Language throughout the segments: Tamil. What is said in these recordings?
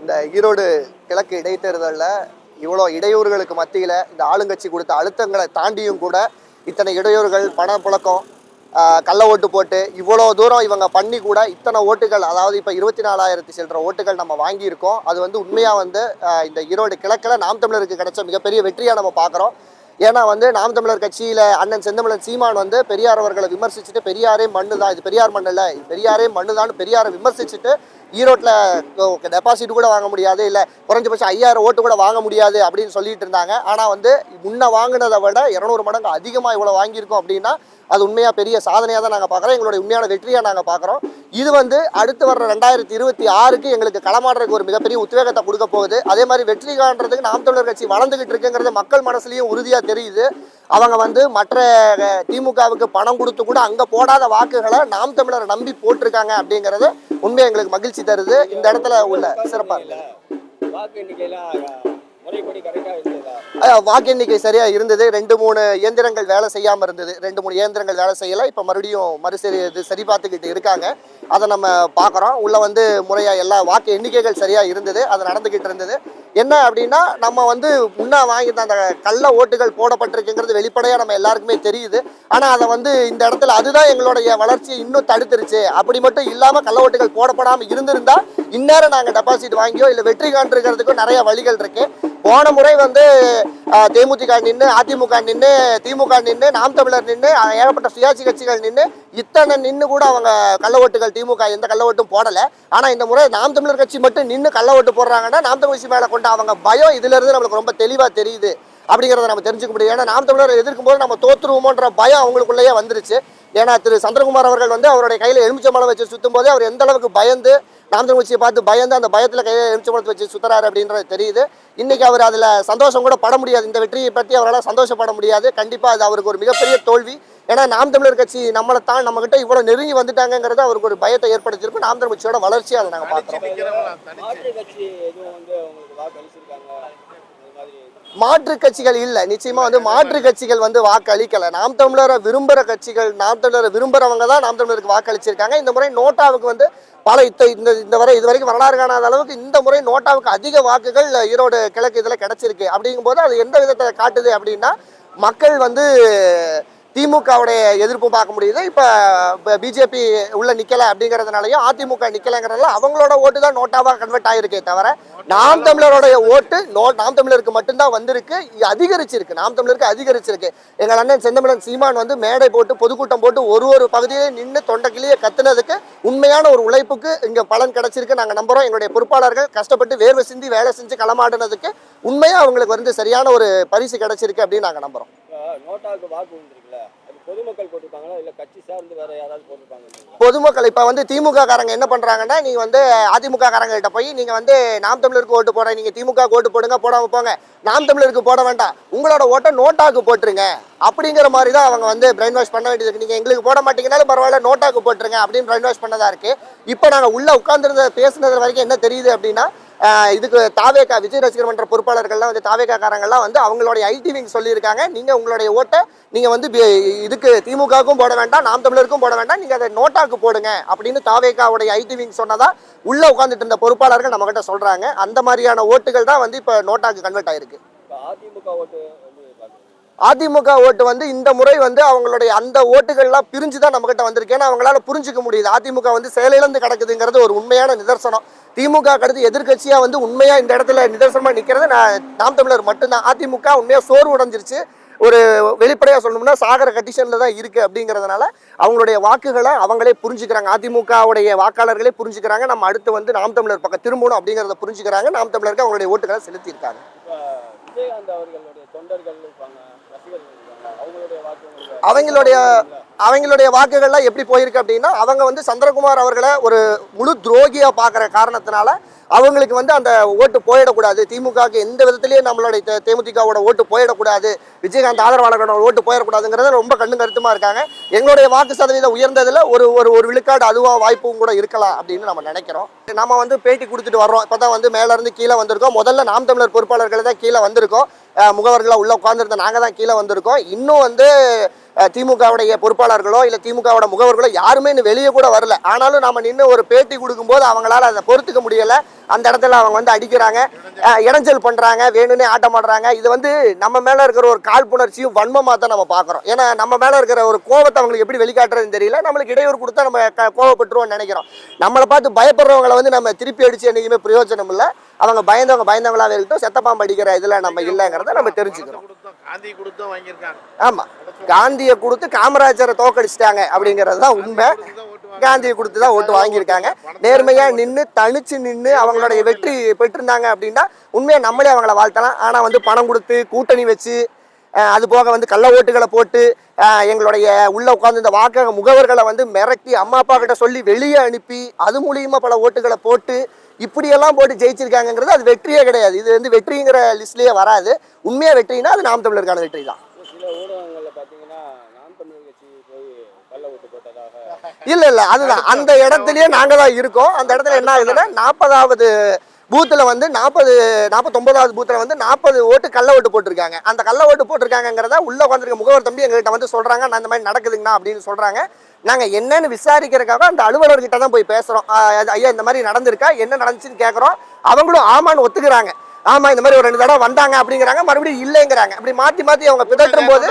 இந்த ஈரோடு கிழக்கு இடைத்தேர்தலில் இவ்வளோ இடையூறுகளுக்கு மத்தியில் இந்த ஆளுங்கட்சி கொடுத்த அழுத்தங்களை தாண்டியும் கூட இத்தனை இடையூறுகள் பணப்புழக்கம் ஆஹ், கள்ள ஓட்டு போட்டு இவ்வளோ தூரம் இவங்க பண்ணி கூட இத்தனை ஓட்டுகள் அதாவது இப்போ இருபத்தி நாலாயிரத்தி சில்லற ஓட்டுகள் நம்ம வாங்கியிருக்கோம். அது வந்து உண்மையாக வந்து இந்த ஈரோடு கிழக்கில் நாம் தமிழருக்கு கிடைச்ச மிகப்பெரிய வெற்றியாக நம்ம பார்க்குறோம். ஏன்னா வந்து நாம் தமிழர் கட்சியில் அண்ணன் செந்தமிழன் சீமான் வந்து பெரியார் அவர்களை விமர்சிச்சுட்டு பெரியாரே மண்ணு தான். இது பெரியார் மண் இல்லை. இது பெரியாரே மண்ணு தான். பெரியாரை விமர்சிச்சுட்டு ஈரோட்டில் டெபாசிட் கூட வாங்க முடியாது. இல்லை குறைஞ்சபட்சம் ஐயாயிரம் ஓட்டு கூட வாங்க முடியாது அப்படின்னு சொல்லிட்டு இருந்தாங்க. ஆனால் வந்து முன்ன வாங்கினதை விட இரநூறு மடங்கு அதிகமாக இவ்வளோ வாங்கியிருக்கோம் அப்படின்னா அது உண்மையாக பெரிய சாதனையாக தான் நாங்கள் பார்க்குறோம் எங்களுடைய உண்மையான வெற்றியாக நாங்கள் பார்க்குறோம் இது வந்து அடுத்து வர்ற ரெண்டாயிரத்தி இருபத்தி ஆறுக்கு எங்களுக்கு களமாடுறதுக்கு ஒரு மிகப்பெரிய உத்வேகத்தை கொடுக்க போகுது. அதே மாதிரி வெற்றி காண்றதுக்கு நாம் தமிழர் கட்சி வளர்ந்துகிட்டு இருக்குங்கிறது மக்கள் மனசுலையும் உறுதியாக தெரியுது. அவங்க வந்து மற்ற திமுகவுக்கு பணம் கொடுத்து கூட அங்கே போடாத வாக்குகளை நாம் தமிழரை நம்பி போட்டிருக்காங்க அப்படிங்கிறது உண்மை எங்களுக்கு மகிழ்ச்சி தருது. இந்த இடத்துல உள்ள சிறப்பாக இருக்கு வாக்கு எண்ணிக்கை சரியா இருந்தது. ரெண்டு மூணு இயந்திரங்கள் வேலை செய்யாம இருந்தது. ரெண்டு மூணு இயந்திரங்கள் வேலை செய்யல. இப்ப மறுபடியும் மறுசரி இது சரி பார்த்துக்கிட்டு இருக்காங்க. அதை நம்ம பார்க்குறோம் உள்ள வந்து முறையா எல்லா வாக்கு எண்ணிக்கைகள் சரியா இருந்தது. அது நடந்துகிட்டு இருந்தது. என்ன அப்படின்னா நம்ம வந்து முன்னா வாங்கியிருந்த அந்த கள்ள ஓட்டுகள் போடப்பட்டிருக்குங்கிறது வெளிப்படையா நம்ம எல்லாருக்குமே தெரியுது. ஆனா அதை வந்து இந்த இடத்துல அதுதான் எங்களுடைய வளர்ச்சியை இன்னும் தடுத்துருச்சு. அப்படி மட்டும் இல்லாம கள்ள ஓட்டுகள் போடப்படாம இருந்திருந்தா இந்நேரம் நாங்க டெபாசிட் வாங்கியோ இல்லை வெற்றி காண்றதுக்கும் நிறைய வழிகள் இருக்கு. போன முறை வந்து தேமுதிக நின்று அதிமுக நின்று திமுக நின்று நாம் தமிழர் நின்று ஏகப்பட்ட சுயாட்சி கட்சிகள் நின்று இத்தனை நின்று கூட அவங்க கள்ள ஓட்டுகள் திமுக எந்த கள்ள ஓட்டும் போடலை. ஆனால் இந்த முறை நாம் தமிழர் கட்சி மட்டும் நின்று கள்ள ஓட்டு போடுறாங்கன்னா நாம் தமிழ் கட்சி மேலே கொண்ட அவங்க பயம் இதுலருந்து நம்மளுக்கு ரொம்ப தெளிவாக தெரியுது. அப்படிங்கிறத நம்ம தெரிஞ்சுக்க முடியும். ஏன்னா நாம் தமிழர் எதிர்க்கும் போது நம்ம தோத்துருவோமோன்ற பயம் அவங்களுக்குள்ளேயே வந்துருச்சு. ஏன்னா திரு சந்திரகுமார் அவர்கள் வந்து அவருடைய கையில் எலுமிச்சம்பழம் வச்சு சுத்தும் போதே அவர் எந்த அளவுக்கு பயந்து நாம் தமிழ் கட்சியை பார்த்து பயந்து அந்த பயத்தில் கையில் எலுமிச்சம்பழத்தை வச்சு சுத்துறாரு அப்படின்றது தெரியுது. இன்னைக்கு அவர் அதில் சந்தோஷம் கூட பட முடியாது. இந்த வெற்றியை பற்றி அவரால் சந்தோஷப்பட முடியாது. கண்டிப்பாக அது அவருக்கு ஒரு மிகப்பெரிய தோல்வி. ஏன்னா நாம் தமிழர் கட்சி நம்மளை தான் நம்மகிட்ட இவ்வளோ நெருங்கி வந்துட்டாங்கங்கிறது அவருக்கு ஒரு பயத்தை ஏற்படுத்தியிருக்கும் நாம் தமிழ் கட்சியோட வளர்ச்சியை அதை நாங்கள் பார்க்குறோம் மாற்று கட்சி எதுவும் வந்து உங்களுக்கு வாக்கு அளிச்சிருக்காங்க இந்த மாதிரி மாற்று கட்சிகள் இல்லை. நிச்சயமா வந்து மாற்று கட்சிகள் வந்து வாக்களிக்கல. நாம் தமிழரை விரும்புகிற கட்சிகள் நாம் தமிழரை விரும்புறவங்க தான் நாம் தமிழருக்கு வாக்களிச்சிருக்காங்க. இந்த முறை நோட்டாவுக்கு வந்து பல இத்த இந்த இந்த வரை இது வரைக்கும் வரலாறு காணாத அளவுக்கு இந்த முறை நோட்டாவுக்கு அதிக வாக்குகள் ஈரோடு கிழக்கு இதில் கிடைச்சிருக்கு. அப்படிங்கும்போது அது எந்த விதத்தை காட்டுது அப்படின்னா மக்கள் வந்து திமுகவுடைய எதிர்ப்பு பார்க்க முடியுது. இப்போ பிஜேபி உள்ள நிக்கல அப்படிங்கிறதுனாலயும் அதிமுக நிக்கலைங்கிறதுனால அவங்களோட ஓட்டு தான் நோட்டாவாக கன்வெர்ட் ஆயிருக்கே தவிர நாம் தமிழருடைய ஓட்டு நோ நாம் தமிழருக்கு மட்டும்தான் வந்திருக்கு. அதிகரிச்சிருக்கு. நாம் தமிழருக்கு அதிகரிச்சிருக்கு. எங்கள் அண்ணன் செந்தமிழன் சீமான் வந்து மேடை போட்டு பொதுக்கூட்டம் போட்டு ஒரு ஒரு பகுதியிலே நின்று தொண்டைக்கிலேயே கத்துனதுக்கு உண்மையான ஒரு உழைப்புக்கு இங்கே பலன் கிடைச்சிருக்கு. நாங்கள் நம்புறோம். எங்களுடைய பொறுப்பாளர்கள் கஷ்டப்பட்டு வேர்வை சிந்தி வேலை செஞ்சு களமாடினதுக்கு உண்மையாக அவங்களுக்கு வந்து சரியான ஒரு பரிசு கிடைச்சிருக்கு அப்படின்னு நாங்கள் நம்புறோம். நோட்டாவுக்கு வாக்கு விழுந்திருக்குல்ல அது பொதுமக்கள் போட்டிருப்பாங்களா? இல்லை கட்சி சார்ந்து வேற யாராவது போட்டிருப்பாங்க பொதுமக்கள் இப்போ வந்து திமுக காரங்க என்ன பண்றாங்கன்னா நீங்க வந்து அதிமுக காரங்ககிட்ட போய் நீங்க வந்து நாம் தமிழருக்கு ஓட்டு போட நீங்க திமுக ஓட்டு போடுங்க போடாம போங்க. நாம் தமிழருக்கு போட வேண்டாம். உங்களோட ஓட்டை நோட்டாக்கு போட்டுருங்க. அப்படிங்கிற மாதிரி தான் அவங்க வந்து பிரெயின் வாஷ் பண்ண வேண்டியது இருக்கு. நீங்க எங்களுக்கு போட மாட்டீங்கனாலும் பரவாயில்ல நோட்டாக்கு போட்டுருங்க அப்படின்னு பிரெயின் வாஷ் பண்ணதா இருக்கு. இப்போ நாங்க உள்ள உட்காந்துருந்த பேசுனது வரைக்கும் என்ன தெரியுது அப்படின்னா இதுக்கு தாவேக்கா விஜய் ரசிகர் மன்ற பொறுப்பாளர்கள்லாம் வந்து தாவேக்கா காரங்கள்லாம் வந்து அவங்களுடைய ஐடி விங் சொல்லியிருக்காங்க. நீங்க உங்களுடைய ஓட்டை நீங்க வந்து இதுக்கு திமுகவுக்கும் போட வேண்டாம் நாம் தமிழருக்கும் போட வேண்டாம் நீங்க அதை நோட்டாக்கு போடுங்க அப்படின்னு தாவேக்காவுடைய ஐடி விங் சொன்னதா உள்ள உட்காந்துட்டு இருந்த பொறுப்பாளர்கள் நம்ம கிட்ட சொல்றாங்க. அந்த மாதிரியான ஓட்டுகள் தான் வந்து இப்ப நோட்டாக்கு கன்வெர்ட் ஆயிருக்கு. அதிமுக ஓட்டு அதிமுக ஓட்டு வந்து இந்த முறை வந்து அவங்களுடைய அந்த ஓட்டுகள்லாம் பிரிஞ்சு தான் நம்மகிட்ட வந்திருக்கு. ஏன்னா அவங்களால புரிஞ்சுக்க முடியுது. அதிமுக வந்து செயலிழந்து கிடக்குதுங்கிறது ஒரு உண்மையான நிதர்சனம். திமுக அடுத்து எதிர்கட்சியாக வந்து உண்மையாக இந்த இடத்துல நிதர்சனமாக நிற்கிறது நான் நாம் தமிழர் மட்டும்தான். அதிமுக உண்மையாக சோர்வு உடைஞ்சிருச்சு. ஒரு வெளிப்படையாக சொல்லணும்னா சாகர கண்டிஷனில் தான் இருக்குது அப்படிங்கிறதுனால அவங்களுடைய வாக்குகளை அவங்களே புரிஞ்சுக்கிறாங்க. அதிமுகவுடைய வாக்காளர்களே புரிஞ்சுக்கிறாங்க. நம்ம அடுத்து வந்து நாம் தமிழர் பக்கம் திரும்பணும் அப்படிங்கிறத புரிஞ்சுக்கிறாங்க. நாம் தமிழருக்கு அவங்களுடைய ஓட்டுகளை செலுத்தியிருக்காங்க. விஜயகாந்த் அவர்களுடைய தொண்டர்கள் அவங்களுடைய அவங்களுடைய வாக்குகள்லாம் எப்படி போயிருக்கு அப்படின்னா அவங்க வந்து சந்திரகுமார் அவர்களை ஒரு முழு துரோகியா பார்க்குற காரணத்தினால அவங்களுக்கு வந்து அந்த ஓட்டு போயிடக்கூடாது. திமுகவுக்கு எந்த விதத்துலேயும் நம்மளுடைய தேமுதிகாவோட தேமுதிகவோட ஓட்டு போயிடக்கூடாது. விஜயகாந்த் ஆதரவாளர்களோட ஓட்டு போயிடக்கூடாதுங்கிறத ரொம்ப கண்ணு கருத்துமா இருக்காங்க. எங்களுடைய வாக்கு சதவீதம் உயர்ந்ததில் ஒரு ஒரு ஒரு விழுக்காடு அதுவாக வாய்ப்பும் கூட இருக்கலாம் அப்படின்னு நம்ம நினைக்கிறோம். நம்ம வந்து பேட்டி கொடுத்துட்டு வர்றோம். இப்பதான் வந்து மேலேருந்து கீழே வந்திருக்கோம். முதல்ல நாம் தமிழர் பொறுப்பாளர்கள் தான் கீழே வந்திருக்கோம். முகவர்களாக உள்ளே உட்காந்துருந்த நாங்கள் நாங்க தான் கீழே வந்திருக்கோம். இன்னும் வந்து திமுகவுடைய பொறுப்பாளர்களோ இல்லை திமுகவோட முகவர்களோ யாருமே இன்னும் வெளியே கூட வரல. ஆனாலும் நம்ம நின்று ஒரு பேட்டி கொடுக்கும்போது அவங்களால அதை பொறுத்துக்க முடியலை. அந்த இடத்துல அவங்க வந்து அடிக்கிறாங்க. இடைஞ்சல் பண்ணுறாங்க வேணும்னே ஆட்டம் ஆடுறாங்க. இது வந்து நம்ம மேலே இருக்கிற ஒரு காழ்ப்புணர்ச்சியும் வன்மமாக தான் நம்ம பார்க்குறோம். ஏன்னா நம்ம மேலே இருக்கிற ஒரு கோவத்தை அவங்களுக்கு எப்படி வெளிக்காட்டுறதுன்னு தெரியல. நம்மளுக்கு இடையூறு கொடுத்தா நம்ம கோவப்பட்டுருவோம்னு நினைக்கிறோம். நம்மளை பார்த்து பயப்படுறவங்களை வந்து நம்ம திருப்பி அடித்து என்றைக்குமே பிரயோஜனம் இல்லை. அவங்க பயந்தவங்க பயந்தவங்களாக இருக்கட்டும். செத்தப்பாம்பு அடிக்கிற இதில் நம்ம இல்லைங்கிறத நம்ம தெரிஞ்சுக்கிறோம். காந்தி கொடுத்தோம் வாங்கியிருக்காங்க. ஆமா. காந்தியை கொடுத்து காமராஜரை தோக்கடிச்சிட்டாங்க அப்படிங்கிறது தான் உண்மை. காந்தியை கொடுத்து தான் ஓட்டு வாங்கியிருக்காங்க. நேர்மையா நின்று தனிச்சு நின்று அவங்களுடைய வெற்றி பெற்றிருந்தாங்க அப்படின்னா உண்மையா நம்மளே அவங்கள வாழ்த்தலாம். ஆனா வந்து பணம் கொடுத்து கூட்டணி வச்சு அது போக வந்து கள்ள ஓட்டுகளை போட்டு எங்களுடைய உள்ள உட்கார்ந்து இந்த வாக்கு முகவர்களை வந்து மிரட்டி அம்மா அப்பா கிட்ட சொல்லி வெளியே அனுப்பி அது மூலியமா பல ஓட்டுகளை போட்டு இப்படியெல்லாம் போட்டு ஜெயிச்சிருக்காங்கங்கிறது அது வெற்றியே கிடையாது. இது வந்து வெற்றிங்கிற லிஸ்ட்லயே வராது. உண்மையா வெற்றினா அது நாம் தமிழருக்கான வெற்றி தான். இல்ல இல்ல அதுதான். அந்த இடத்துலயே நாங்க தான் இருக்கோம். அந்த இடத்துல என்ன ஆகுதுன்னா நாற்பதாவது பூத்தில் வந்து நாற்பது நாற்பத்தொம்பதாவது பூத்தில் வந்து நாற்பது ஓட்டு கள்ள ஓட்டு போட்டிருக்காங்க. அந்த கள்ள ஓட்டு போட்டிருக்காங்கிறத உள்ளே உட்காந்துருக்க முகவர் தம்பி எங்ககிட்ட வந்து சொல்கிறாங்க நான் இந்த மாதிரி நடக்குதுங்கண்ணா அப்படின்னு சொல்கிறாங்க நாங்கள் என்னன்னு விசாரிக்கிறதுக்காக அந்த அலுவலர்கிட்ட தான் போய் பேசுகிறோம் ஐயா இந்த மாதிரி நடந்திருக்கா என்ன நடந்துச்சுன்னு கேட்குறோம் அவங்களும் ஆமான்னு ஒத்துக்கிறாங்க. ஆமா இந்த மாதிரி ஒரு ரெண்டு தடவை வந்தாங்க அப்படிங்கிறாங்க மறுபடியும் இல்லைங்கிறாங்க. அப்படி மாத்தி மாத்தி அவங்க பிதற்றும் போது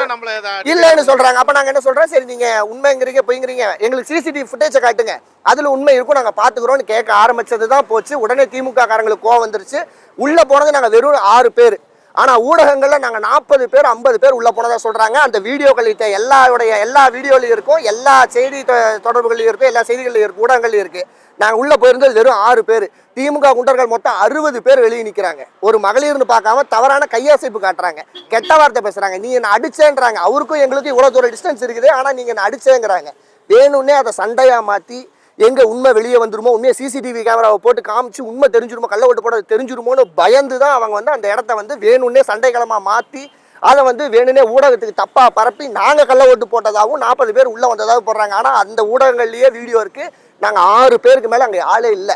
இல்லைன்னு சொல்றாங்க. அப்ப நாங்க என்ன சொல்றோம்? சரி நீங்க உண்மைங்கிறீங்க பொய்ங்கிறீங்க. எங்களுக்கு சிசிடிவி ஃபுட்டேஜை காட்டுங்க. அதுல உண்மை இருக்கும் நாங்க பாத்துக்கிறோம்னு கேட்க ஆரம்பிச்சது தான் போச்சு. உடனே திமுக காரங்களுக்கு கோவம் வந்துருச்சு. உள்ள போனது நாங்க வெறும் ஆறு பேர். ஆனால் ஊடகங்களில் நாங்கள் நாற்பது பேர் ஐம்பது பேர் உள்ளே போனதாக சொல்கிறாங்க அந்த வீடியோக்களில் எல்லாருடைய எல்லா வீடியோலையும் இருக்கும் எல்லா செய்தி தொ- இருக்கும் எல்லா செய்திகளையும் இருக்கும் ஊடகங்களையும் இருக்குது நாங்கள் உள்ளே போயிருந்தது வெறும் ஆறு பேர். திமுக குண்டர்கள் மொத்தம் அறுபது பேர் வெளியே நிற்கிறாங்க ஒரு மகளிர்னு பார்க்காம தவறான கையசைப்பு காட்டுறாங்க. கெட்ட வார்த்தை பேசுகிறாங்க நீ என்னை அடிச்சேன்றாங்க. அவருக்கும் எங்களுக்கும் இவ்வளோ தூரம் டிஸ்டன்ஸ் இருக்குது. ஆனால் நீங்கள் என்னை அடிச்சேங்கிறாங்க. வேணும்னே அதை சண்டையாக மாற்றி எங்கே உண்மை வெளியே வந்துருமோ உண்மையை சிசிடிவி கேமராவை போட்டு காமிச்சு உண்மை தெரிஞ்சிருமோ கள்ள ஓட்டு போட தெரிஞ்சிருமோன்னு பயந்து தான் அவங்க வந்து அந்த இடத்த வந்து வேணும்னே சண்டைகளமா மாற்றி அதை வந்து வேணும்னே ஊடகத்துக்கு தப்பாக பரப்பி நாங்கள் கள்ள ஓட்டு போட்டதாகவும் நாற்பது பேர் உள்ளே வந்ததாகவும் போடுறாங்க. ஆனால் அந்த ஊடகங்கள்லேயே வீடியோ இருக்குது நாங்கள் ஆறு பேருக்கு மேலே அங்கே ஆளே இல்லை.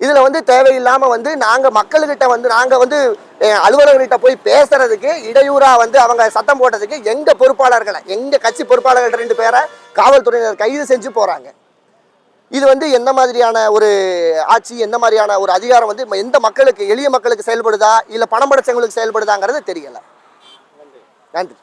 இதில் வந்து தேவையில்லாமல் வந்து நாங்கள் மக்கள்கிட்ட வந்து நாங்கள் வந்து அஹ், அலுவலர்கிட்ட போய் பேசுறதுக்கு இடையூறாக வந்து அவங்க சத்தம் போட்டதுக்கு எங்கள் பொறுப்பாளர்களை எங்கள் கட்சி பொறுப்பாளர்கள் ரெண்டு பேரை காவல்துறையினர் கைது செஞ்சு போகிறாங்க இது வந்து எந்த மாதிரியான ஒரு ஆட்சி எந்த மாதிரியான ஒரு அதிகாரம் வந்து எந்த மக்களுக்கு எளிய மக்களுக்கு செயல்படுதா இல்லை பணம் படைச்சவங்களுக்கு செயல்படுதாங்கிறது தெரியலை. நன்றி.